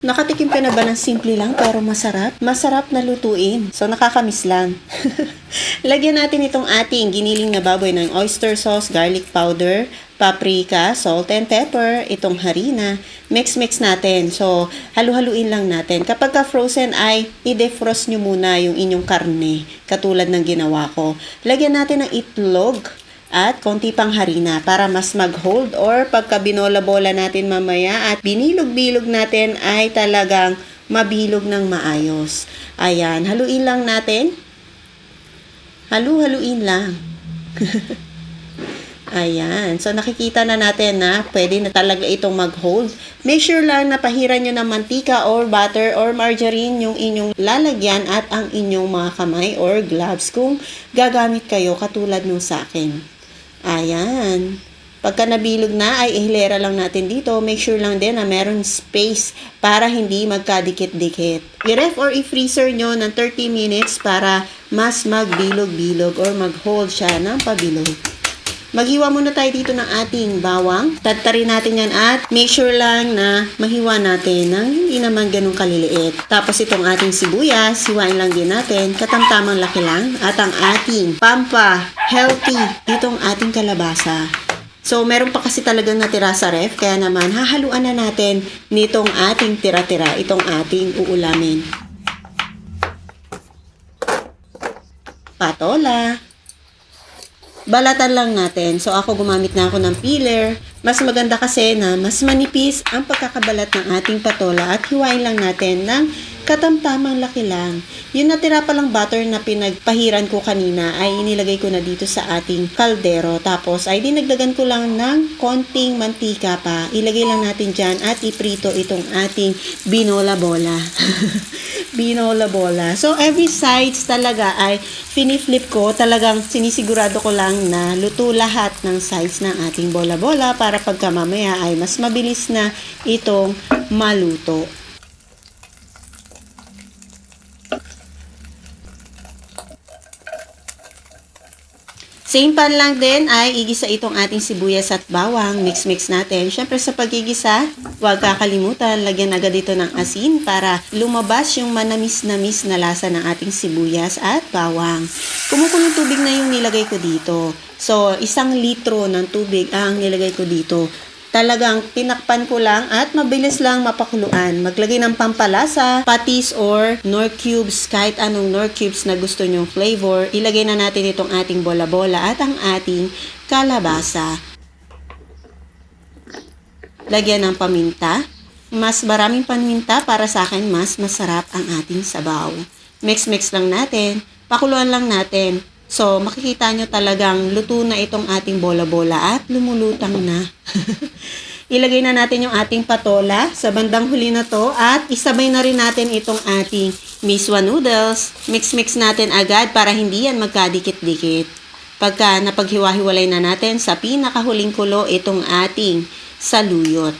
Nakatikim ka na ba ng simple lang pero masarap? Masarap na lutuin. So, nakakamiss lang. Lagyan natin itong ating giniling na baboy ng oyster sauce, garlic powder, paprika, salt and pepper, itong harina. Mix-mix natin. So, halu-haluin lang natin. Kapag ka frozen ay i-defrost nyo muna yung inyong karne. Katulad ng ginawa ko. Lagyan natin ng itlog at konti pang harina para mas mag-hold or pagka binola-bola natin mamaya at binilog-bilog natin ay talagang mabilog ng maayos. Ayan, haluin lang natin. Halu-haluin lang. Ayan. So, nakikita na natin na pwede na talaga itong mag-hold. Make sure lang na pahiran nyo ng mantika or butter or margarine yung inyong lalagyan at ang inyong mga kamay or gloves kung gagamit kayo katulad nung sa akin. Ayan. Pagka nabilog na ay ihilera lang natin dito. Make sure lang din na meron space para hindi magkadikit-dikit. I-ref or i-freezer nyo ng 30 minutes para mas magbilog-bilog or mag-hold siya ng pabilog. Maghiwa muna tayo dito ng ating bawang. Tatarin natin yan at make sure lang na mahiwa natin ng hindi naman ganun kaliliit. Tapos itong ating sibuyas, hiwain lang din natin. Katamtamang laki lang. At ang ating pampa, healthy, itong ating kalabasa. So, meron pa kasi talagang natira sa ref, kaya naman hahaluan na natin nitong ating tira-tira, itong ating uulamin. Patola. Balatan lang natin. So, ako gumamit na ako ng peeler. Mas maganda kasi na mas manipis ang pagkakabalat ng ating patola at hiwain lang natin ng katamtamang laki lang. Yung natira pa lang butter na pinagpahiran ko kanina ay inilagay ko na dito sa ating kaldero. Tapos ay dinagdagan ko lang ng konting mantika pa. Ilagay lang natin dyan at iprito itong ating binola bola. binola bola. So every sides talaga ay finiflip ko. Talagang sinisigurado ko lang na luto lahat ng sides ng ating bola-bola para pagka mamaya ay mas mabilis na itong maluto. Same pan lang din ay igisa itong ating sibuyas at bawang. Mix-mix natin. Siyempre sa pagigisa, huwag kakalimutan, lagyan agad ito ng asin para lumabas yung manamis-namis na lasa ng ating sibuyas at bawang. Kumukulong tubig na yung nilagay ko dito. So, isang litro ng tubig ang nilagay ko dito talagang tinakpan ko lang at mabilis lang mapakuluan. Maglagay ng pampalasa, patis or nor cubes, kahit anong nor cubes na gusto nyong flavor. Ilagay na natin itong ating bola-bola at ang ating kalabasa. Lagyan ng paminta. Mas maraming paminta para sa akin, mas masarap ang ating sabaw. Mix-mix lang natin. Pakuluan lang natin. So, makikita nyo talagang luto na itong ating bola-bola at lumulutang na. Ilagay na natin yung ating patola sa bandang huli na to at isabay na rin natin itong ating miswa noodles. Mix-mix natin agad para hindi yan magkadikit-dikit. Pagka napaghiwa-hiwalay na natin sa pinakahuling kulo itong ating saluyot.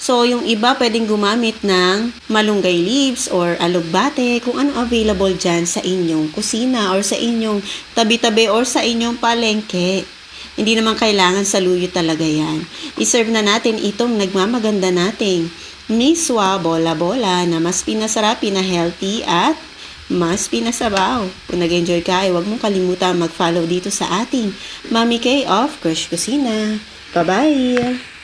So, yung iba pwedeng gumamit ng malunggay leaves or alugbate, kung ano available dyan sa inyong kusina or sa inyong tabi-tabi or sa inyong palengke. Hindi naman kailangan saluyo talaga yan. I-serve na natin itong nagmamaganda nating miswa bola-bola na mas pinasarap, pina-healthy at mas pinasabaw. Kung nag-enjoy ka, huwag mong kalimutan mag-follow dito sa ating Mami K of Crush Kusina. Bye-bye!